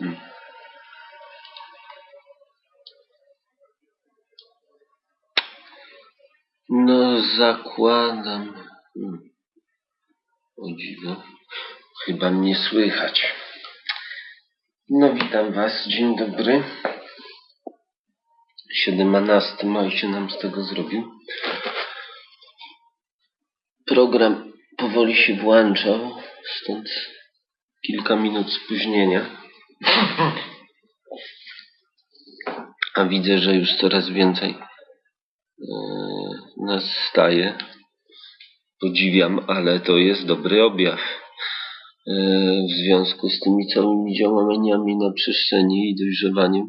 Hmm. No, zakładam. Hmm. O dziwo. Chyba mnie słychać. No, witam Was. Dzień dobry. 17 maj się nam z tego zrobił. Program powoli się włączał, stąd kilka minut spóźnienia. A widzę, że już coraz więcej e, nas staje. Podziwiam, ale to jest dobry objaw. E, W związku z tymi całymi działaniami na przestrzeni i dojrzewaniem,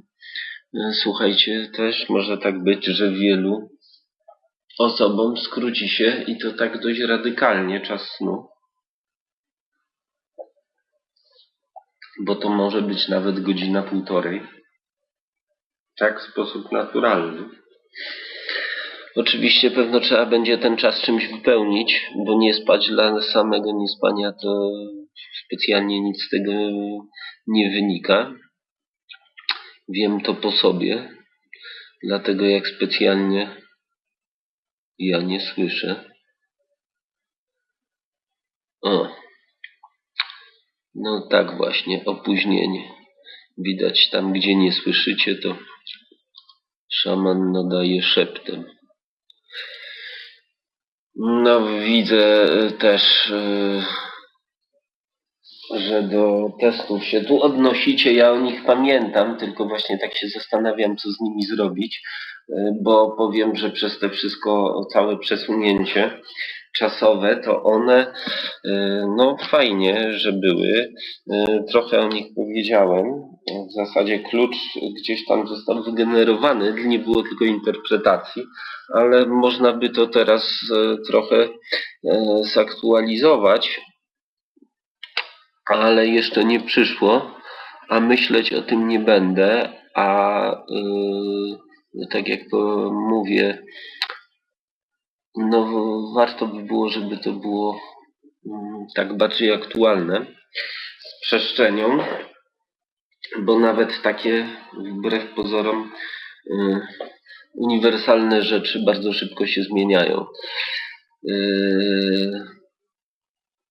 e, słuchajcie, też może tak być, że wielu osobom skróci się i to tak dość radykalnie czas snu. Bo to może być nawet godzina półtorej. Tak, w sposób naturalny. Oczywiście pewno trzeba będzie ten czas czymś wypełnić, bo nie spać dla samego niespania to specjalnie nic z tego nie wynika. Wiem to po sobie, dlatego jak specjalnie ja nie słyszę. O. No tak właśnie, opóźnienie. Widać tam, gdzie nie słyszycie, to szaman nadaje szeptem. No, widzę też, y, że do testów się tu odnosicie. Ja o nich pamiętam, tylko właśnie tak się zastanawiam, co z nimi zrobić, y, bo powiem, że przez te wszystko, całe przesunięcie czasowe, to one, y, no fajnie, że były. Y, Trochę o nich powiedziałem. W zasadzie klucz gdzieś tam został wygenerowany, nie było tylko interpretacji, ale można by to teraz e, trochę zaktualizować, ale jeszcze nie przyszło, a myśleć o tym nie będę, a yy, tak jak mówię, no warto by było, żeby to było mm, tak bardziej aktualne z przestrzenią, bo nawet takie wbrew pozorom y, uniwersalne rzeczy bardzo szybko się zmieniają. Yy,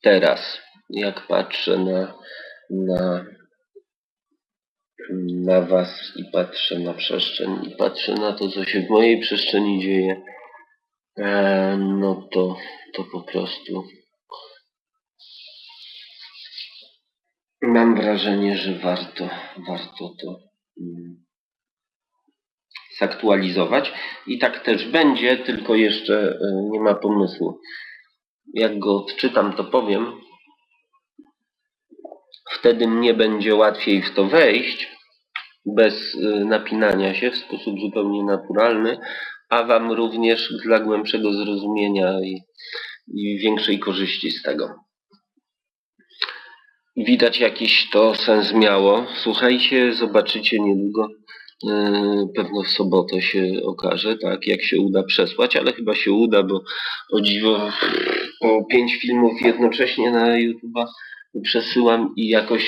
teraz, jak patrzę na, na, na Was i patrzę na przestrzeń i patrzę na to, co się w mojej przestrzeni dzieje, e, no to, to po prostu mam wrażenie, że warto, warto to mm, zaktualizować. I tak też będzie, tylko jeszcze y, nie ma pomysłu. Jak go odczytam, to powiem. Wtedy mnie będzie łatwiej w to wejść, bez y, napinania się, w sposób zupełnie naturalny, a Wam również dla głębszego zrozumienia i, i większej korzyści z tego. Widać jakiś to sens miało. Słuchajcie, zobaczycie niedługo. Yy, Pewno w sobotę się okaże, tak, jak się uda przesłać, ale chyba się uda, bo o dziwo po pięć filmów jednocześnie na YouTube'a przesyłam i jakoś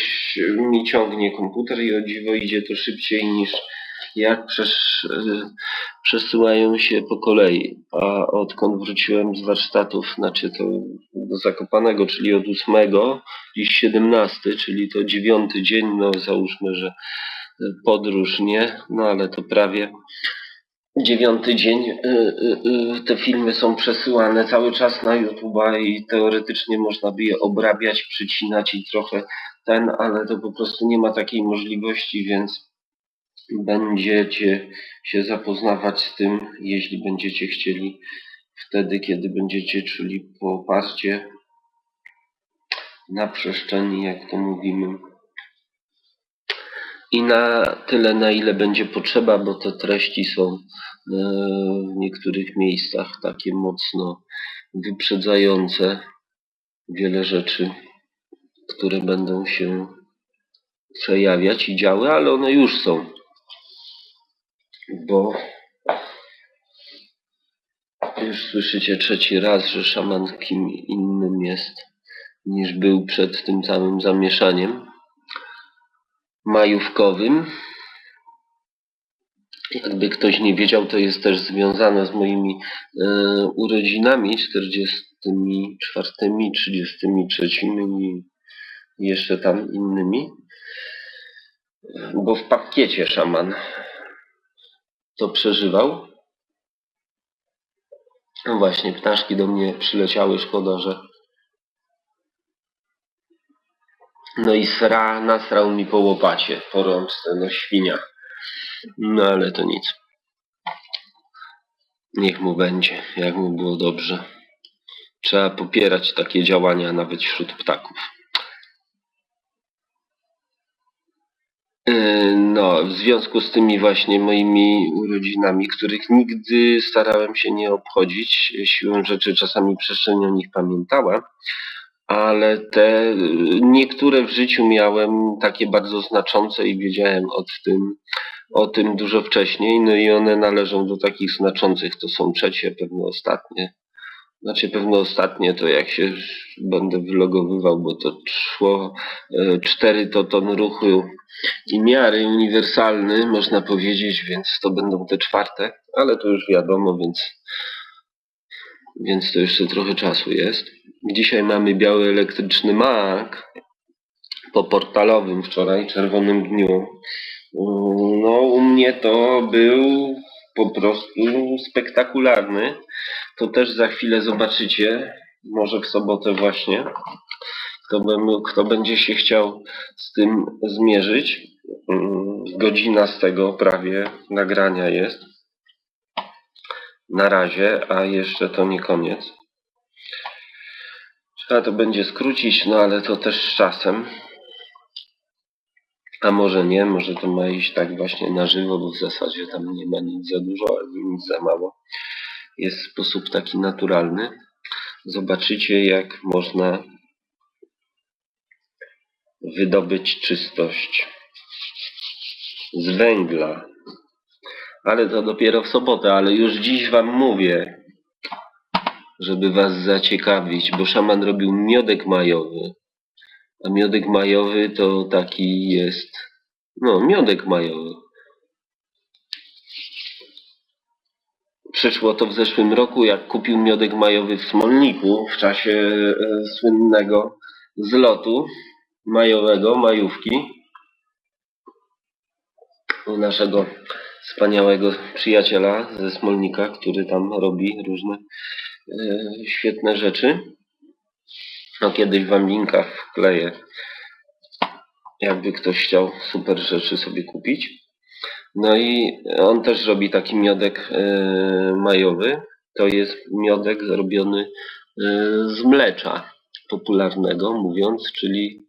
mi ciągnie komputer i o dziwo idzie to szybciej niż jak przesz, przesyłają się po kolei. A odkąd wróciłem z warsztatów, znaczy to do Zakopanego, czyli od ósmego, dziś 17, czyli to dziewiąty dzień, no załóżmy, że podróż, nie? No ale to prawie dziewiąty dzień. y, y, y, Te filmy są przesyłane cały czas na YouTube'a i teoretycznie można by je obrabiać, przycinać i trochę ten, ale to po prostu nie ma takiej możliwości, więc będziecie się zapoznawać z tym, jeśli będziecie chcieli wtedy, kiedy będziecie czuli poparcie na przestrzeni, jak to mówimy i na tyle, na ile będzie potrzeba, bo te treści są e, w niektórych miejscach takie mocno wyprzedzające wiele rzeczy, które będą się przejawiać i działy, ale one już są. Bo już słyszycie trzeci raz, że szaman kim innym jest niż był przed tym całym zamieszaniem. majówkowym. Jakby ktoś nie wiedział, to jest też związane z moimi e, urodzinami 44, 33 i jeszcze tam innymi. Bo w pakiecie szaman to przeżywał. No właśnie, ptaszki do mnie przyleciały, szkoda, że. No i sra nasrał mi po łopacie, po rączce, no świnia. No ale to nic. Niech mu będzie, jak mu było dobrze. Trzeba popierać takie działania nawet wśród ptaków. Yy, No, w związku z tymi właśnie moimi urodzinami, których nigdy starałem się nie obchodzić, siłą rzeczy czasami przestrzeń o nich pamiętała, ale te niektóre w życiu miałem takie bardzo znaczące i wiedziałem o tym, o tym dużo wcześniej, no i one należą do takich znaczących, to są trzecie, pewno ostatnie. Znaczy pewno ostatnie to jak się będę wylogowywał, bo to szło e, cztery to ton ruchu i miary uniwersalny, można powiedzieć, więc to będą te czwarte, ale to już wiadomo, więc, więc to jeszcze trochę czasu jest. Dzisiaj mamy biały elektryczny mak po portalowym wczoraj, czerwonym dniu. Mm, No, u mnie to był po prostu spektakularny. To też za chwilę zobaczycie, może w sobotę właśnie. Kto, bym- kto będzie się chciał z tym zmierzyć. Mm, Godzina z tego prawie nagrania jest. Na razie, a jeszcze to nie koniec. Trzeba to będzie skrócić, no ale to też z czasem. A może nie, może to ma iść tak właśnie na żywo, bo w zasadzie tam nie ma nic za dużo, ale nic za mało. Jest sposób taki naturalny. Zobaczycie, jak można wydobyć czystość z węgla. Ale to dopiero w sobotę, ale już dziś wam mówię, żeby was zaciekawić, bo szaman robił miodek majowy. A miodek majowy to taki jest, no miodek majowy. Przyszło to w zeszłym roku, jak kupił miodek majowy w Smolniku w czasie e, słynnego zlotu majowego, majówki. U naszego wspaniałego przyjaciela ze Smolnika, który tam robi różne e, świetne rzeczy. No kiedyś wam linka wkleję, jakby ktoś chciał super rzeczy sobie kupić. No i on też robi taki miodek e, majowy. To jest miodek zrobiony e, z mlecza popularnego, mówiąc, czyli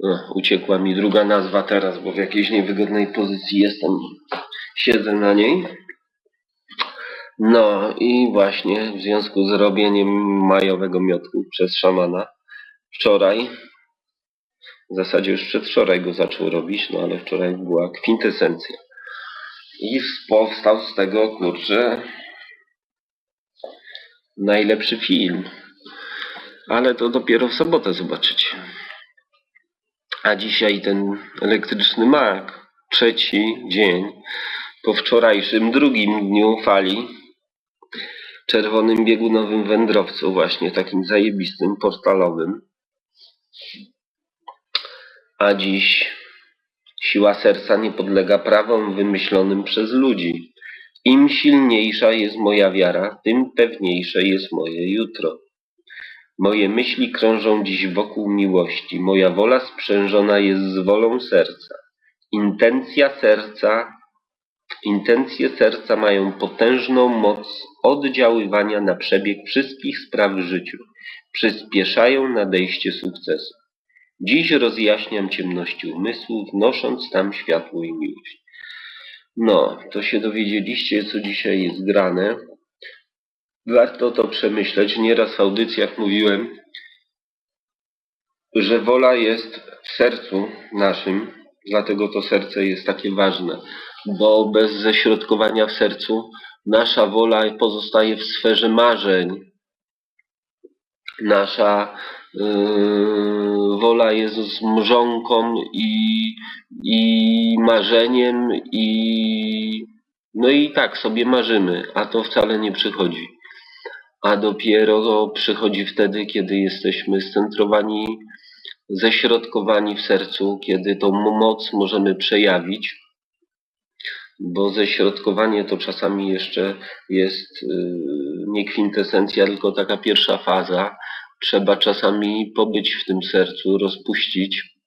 no, uciekła mi druga nazwa teraz, bo w jakiejś niewygodnej pozycji jestem, siedzę na niej. No i właśnie w związku z robieniem majowego miodku przez szamana wczoraj, w zasadzie już przedwczoraj go zaczął robić, no ale wczoraj była kwintesencja. I powstał z tego, kurczę, najlepszy film. Ale to dopiero w sobotę zobaczycie. A dzisiaj ten elektryczny mak, trzeci dzień, po wczorajszym drugim dniu fali, czerwonym biegunowym wędrowcu, właśnie takim zajebistym, portalowym. A dziś siła serca nie podlega prawom wymyślonym przez ludzi. Im silniejsza jest moja wiara, tym pewniejsze jest moje jutro. Moje myśli krążą dziś wokół miłości. Moja wola sprzężona jest z wolą serca. Intencja serca, intencje serca mają potężną moc oddziaływania na przebieg wszystkich spraw w życiu. Przyspieszają nadejście sukcesu. Dziś rozjaśniam ciemności umysłu, wnosząc tam światło i miłość. No, to się dowiedzieliście, co dzisiaj jest grane. Warto to przemyśleć. Nieraz w audycjach mówiłem, że wola jest w sercu naszym, dlatego to serce jest takie ważne, bo bez ześrodkowania w sercu nasza wola pozostaje w sferze marzeń. Nasza yy, wola jest mrzonką i i marzeniem i no i tak sobie marzymy, a to wcale nie przychodzi. A dopiero przychodzi wtedy, kiedy jesteśmy scentrowani, ześrodkowani w sercu, kiedy tą moc możemy przejawić bo ześrodkowanie to czasami jeszcze jest yy, nie kwintesencja, tylko taka pierwsza faza. Trzeba czasami pobyć w tym sercu, rozpuścić,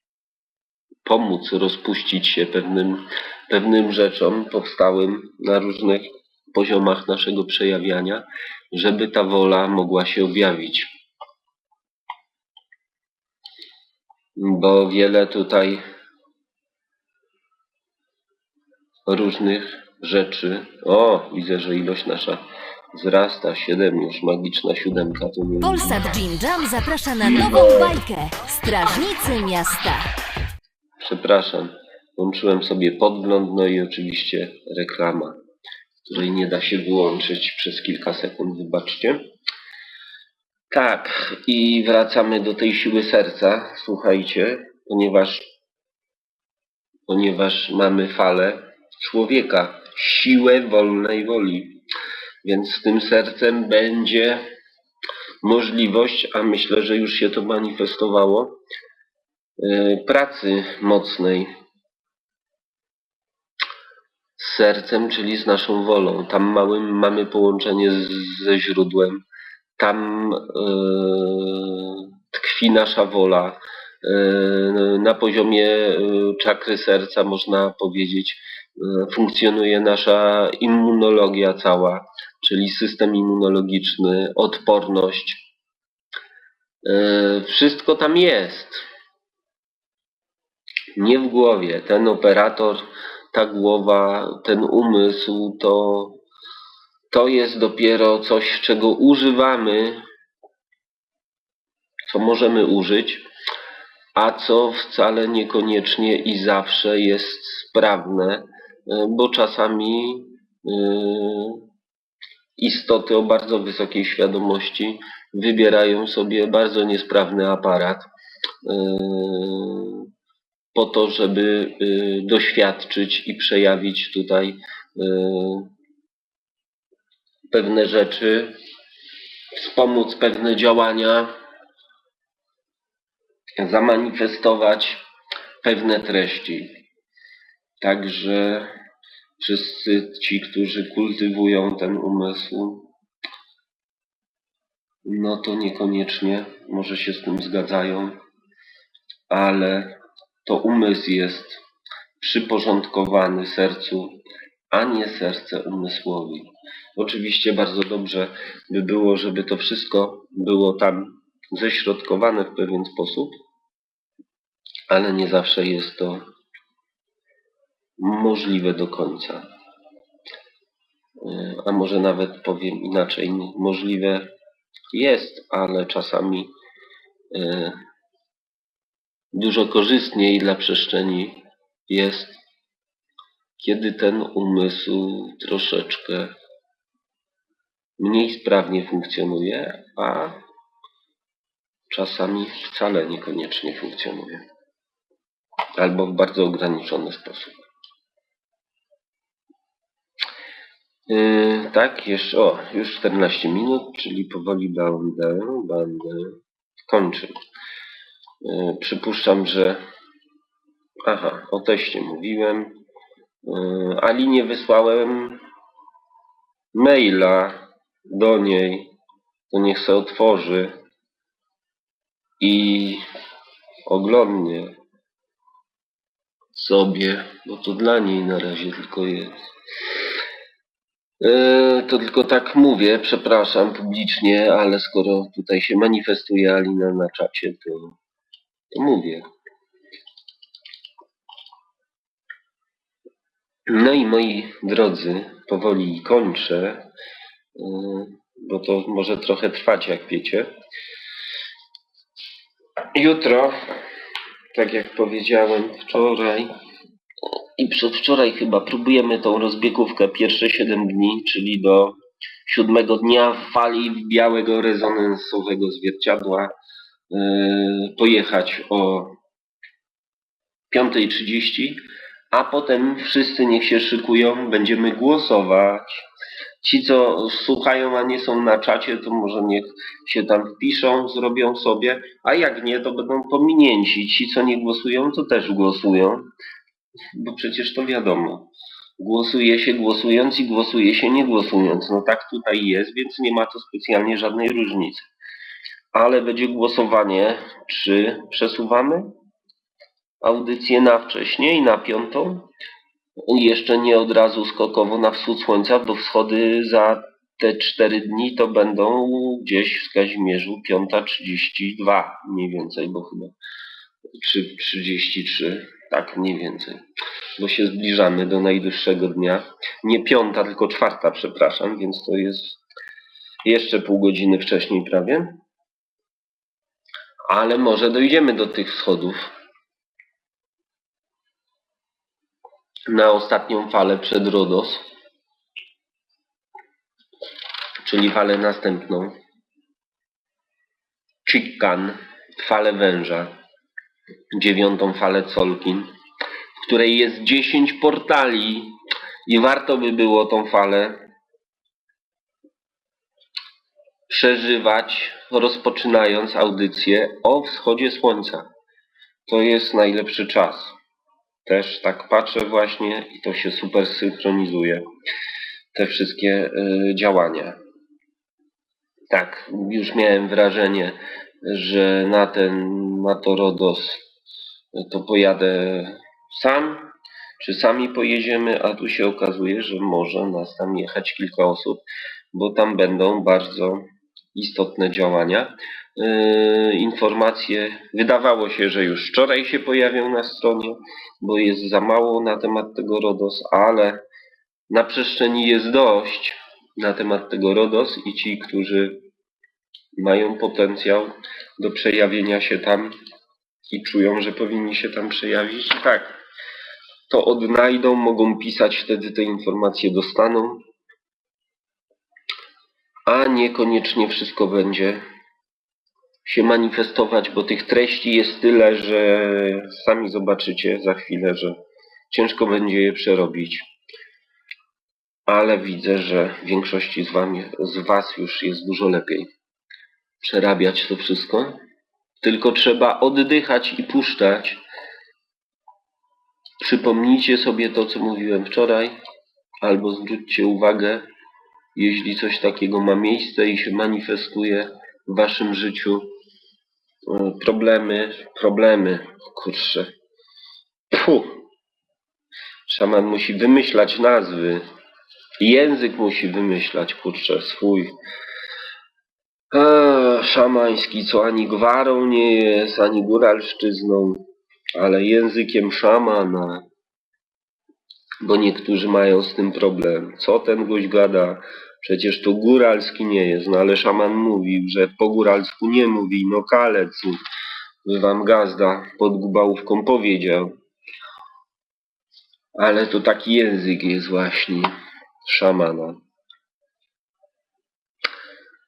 pomóc rozpuścić się pewnym, pewnym rzeczom powstałym na różnych poziomach naszego przejawiania, żeby ta wola mogła się objawić. Bo wiele tutaj różnych rzeczy. O, widzę, że ilość nasza wzrasta. 7 już, magiczna siódemka to nie Polsat Jim Jam zaprasza na nową bajkę Strażnicy Miasta. Przepraszam, włączyłem sobie podgląd, no i oczywiście reklama, której nie da się wyłączyć przez kilka sekund, wybaczcie. Tak, i wracamy do tej siły serca, słuchajcie, ponieważ, ponieważ mamy falę człowieka, siłę wolnej woli. Więc z tym sercem będzie możliwość, a myślę, że już się to manifestowało, yy, pracy mocnej z sercem, czyli z naszą wolą. Tam małym mamy połączenie z, ze źródłem. Tam yy, tkwi nasza wola. Yy, na poziomie yy, czakry serca można powiedzieć, funkcjonuje nasza immunologia cała, czyli system immunologiczny, odporność. Yy, Wszystko tam jest. Nie w głowie. Ten operator, ta głowa, ten umysł to, to jest dopiero coś, czego używamy, co możemy użyć, a co wcale niekoniecznie i zawsze jest sprawne, y, bo czasami y, istoty o bardzo wysokiej świadomości wybierają sobie bardzo niesprawny aparat y, po to, żeby doświadczyć i przejawić tutaj pewne rzeczy, wspomóc pewne działania, zamanifestować pewne treści. Także wszyscy ci, którzy kultywują ten umysł, no to niekoniecznie może się z tym zgadzają, ale to umysł jest przyporządkowany sercu, a nie serce umysłowi. Oczywiście bardzo dobrze by było, żeby to wszystko było tam ześrodkowane w pewien sposób, ale nie zawsze jest to możliwe do końca. Yy, A może nawet powiem inaczej, możliwe jest, ale czasami yy, dużo korzystniej dla przestrzeni jest, kiedy ten umysł troszeczkę mniej sprawnie funkcjonuje, a czasami wcale niekoniecznie funkcjonuje. Albo w bardzo ograniczony sposób. Yy, tak, jeszcze, o, już 14 minut, czyli powoli będę, będę kończył. Yy, przypuszczam, że. Aha, o teście mówiłem. Yy, Alinie wysłałem maila do niej. To niech se otworzy i oglądnie sobie, bo to dla niej na razie tylko jest. Yy, to tylko tak mówię, przepraszam publicznie, ale skoro tutaj się manifestuje Alina na czacie, to, to mówię. No i moi drodzy, powoli kończę, yy, bo to może trochę trwać, jak wiecie. Jutro, tak jak powiedziałem wczoraj i przedwczoraj chyba, próbujemy tą rozbiegówkę pierwsze 7 dni, czyli do siódmego dnia fali białego rezonansowego zwierciadła yy, pojechać o 5.30, a potem wszyscy niech się szykują, będziemy głosować. Ci, co słuchają, a nie są na czacie, to może niech się tam wpiszą, zrobią sobie, a jak nie, to będą pominięci. Ci, co nie głosują, to też głosują, bo przecież to wiadomo. Głosuje się głosując i głosuje się nie głosując. No tak tutaj jest, więc nie ma to specjalnie żadnej różnicy. Ale będzie głosowanie, czy przesuwamy audycję na wcześniej, na piątą. Jeszcze nie od razu skokowo na wschód słońca, bo wschody za te 4 dni to będą gdzieś w Kazimierzu 5.32 mniej więcej, bo chyba 3.33, tak mniej więcej. Bo się zbliżamy do najdłuższego dnia. Nie piąta, tylko czwarta, przepraszam, więc to jest jeszcze pół godziny wcześniej prawie. Ale może dojdziemy do tych schodów. na ostatnią falę przed RODOS, czyli falę następną. Chickan, falę węża, dziewiątą falę Colkin, w której jest 10 portali i warto by było tą falę przeżywać, rozpoczynając audycję o wschodzie słońca. To jest najlepszy czas też tak patrzę właśnie i to się super synchronizuje. Te wszystkie y, działania. Tak, już miałem wrażenie, że na ten, na to RODOS to pojadę sam, czy sami pojedziemy, a tu się okazuje, że może nas tam jechać kilka osób, bo tam będą bardzo istotne działania. Yy, informacje wydawało się, że już wczoraj się pojawią na stronie, bo jest za mało na temat tego RODOS, ale na przestrzeni jest dość na temat tego RODOS i ci, którzy mają potencjał do przejawienia się tam i czują, że powinni się tam przejawić, tak, to odnajdą, mogą pisać, wtedy te informacje dostaną, a niekoniecznie wszystko będzie się manifestować, bo tych treści jest tyle, że sami zobaczycie za chwilę, że ciężko będzie je przerobić. Ale widzę, że większości z, wami, z Was już jest dużo lepiej przerabiać to wszystko. Tylko trzeba oddychać i puszczać. Przypomnijcie sobie to, co mówiłem wczoraj, albo zwróćcie uwagę, jeśli coś takiego ma miejsce i się manifestuje w waszym życiu, e, problemy, problemy, kurczę. Puh. Szaman musi wymyślać nazwy. Język musi wymyślać, kurczę, swój. A, szamański, co ani gwarą nie jest, ani góralszczyzną, ale językiem szamana. Bo niektórzy mają z tym problem. Co ten gość gada? Przecież to góralski nie jest, no ale szaman mówił, że po góralsku nie mówi, no kalec, wam gazda pod gubałówką powiedział. Ale to taki język jest właśnie szamana.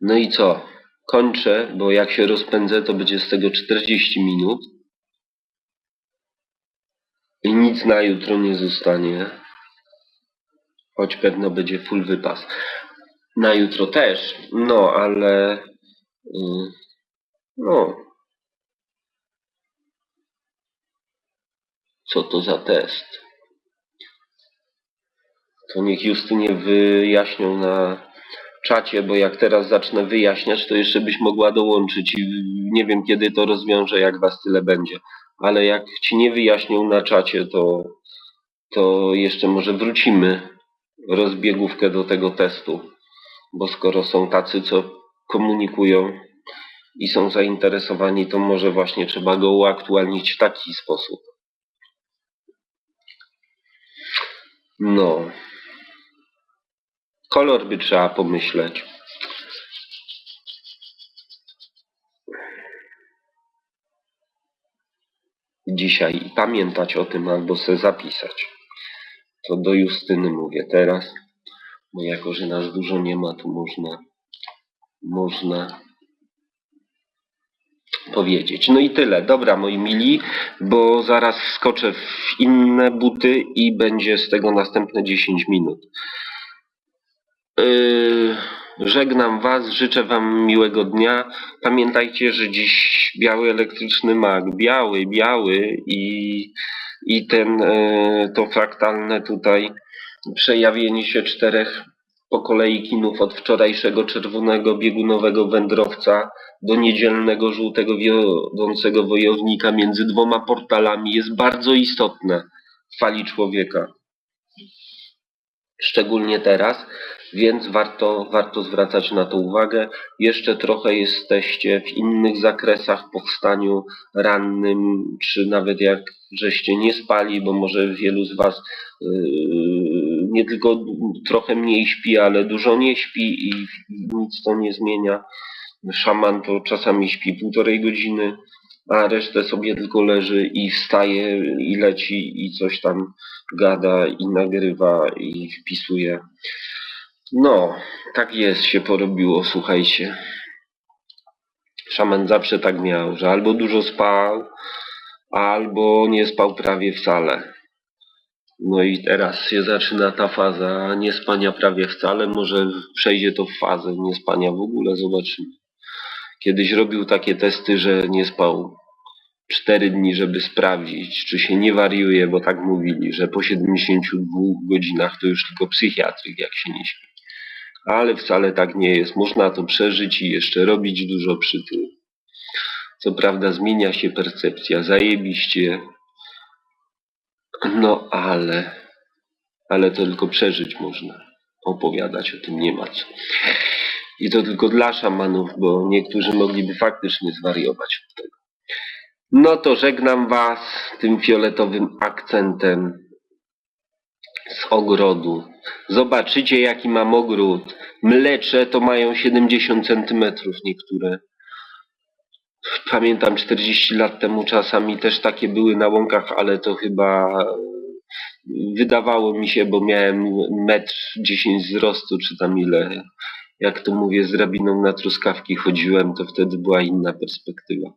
No i co? Kończę, bo jak się rozpędzę, to będzie z tego 40 minut. I nic na jutro nie zostanie. Choć pewno będzie full wypas. Na jutro też, no ale. y, No. Co to za test? To niech Justynie wyjaśnią na czacie, bo jak teraz zacznę wyjaśniać, to jeszcze byś mogła dołączyć i nie wiem kiedy to rozwiążę, jak was tyle będzie. Ale jak ci nie wyjaśnią na czacie, to, to jeszcze może wrócimy rozbiegówkę do tego testu. Bo skoro są tacy, co komunikują i są zainteresowani, to może właśnie trzeba go uaktualnić w taki sposób. No. Kolor by trzeba pomyśleć. Dzisiaj i pamiętać o tym albo se zapisać. To do Justyny mówię teraz, bo jako, że nas dużo nie ma, to można, można powiedzieć. No i tyle. Dobra, moi mili, bo zaraz wskoczę w inne buty i będzie z tego następne 10 minut. Yy, żegnam Was, życzę Wam miłego dnia. Pamiętajcie, że dziś biały elektryczny mak, biały, biały i, i ten, yy, to fraktalne tutaj przejawienie się czterech po kolei kinów od wczorajszego czerwonego biegunowego wędrowca do niedzielnego żółtego wiodącego wojownika między dwoma portalami jest bardzo istotne w fali człowieka. Szczególnie teraz, więc warto, warto zwracać na to uwagę. Jeszcze trochę jesteście w innych zakresach po wstaniu rannym, czy nawet jak żeście nie spali, bo może wielu z Was yy, nie tylko trochę mniej śpi, ale dużo nie śpi i nic to nie zmienia. Szaman to czasami śpi półtorej godziny, a resztę sobie tylko leży i wstaje i leci i coś tam gada i nagrywa i wpisuje. No, tak jest się porobiło, słuchajcie. Szaman zawsze tak miał, że albo dużo spał, albo nie spał prawie wcale. No i teraz się zaczyna ta faza niespania prawie wcale. Może przejdzie to w fazę niespania w ogóle, zobaczymy. Kiedyś robił takie testy, że nie spał 4 dni, żeby sprawdzić, czy się nie wariuje, bo tak mówili, że po 72 godzinach to już tylko psychiatryk, jak się nie śpi. Ale wcale tak nie jest. Można to przeżyć i jeszcze robić dużo przy tym. Co prawda zmienia się percepcja, zajebiście. No ale, ale to tylko przeżyć można. Opowiadać o tym nie ma co. I to tylko dla szamanów, bo niektórzy mogliby faktycznie zwariować od tego. No to żegnam Was tym fioletowym akcentem z ogrodu. Zobaczycie jaki mam ogród. Mlecze to mają 70 centymetrów niektóre. Pamiętam 40 lat temu czasami też takie były na łąkach, ale to chyba e, wydawało mi się, bo miałem metr 10 wzrostu, czy tam ile. Jak to mówię, z drabiną na truskawki chodziłem, to wtedy była inna perspektywa.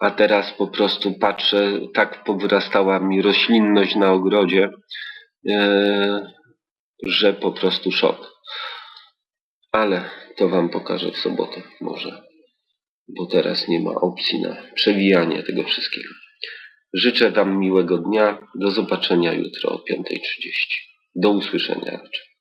A teraz po prostu patrzę, tak powyrastała mi roślinność na ogrodzie, że po prostu szok. Ale to Wam pokażę w sobotę może, bo teraz nie ma opcji na przewijanie tego wszystkiego. Życzę Wam miłego dnia. Do zobaczenia jutro o 5.30. Do usłyszenia raczej.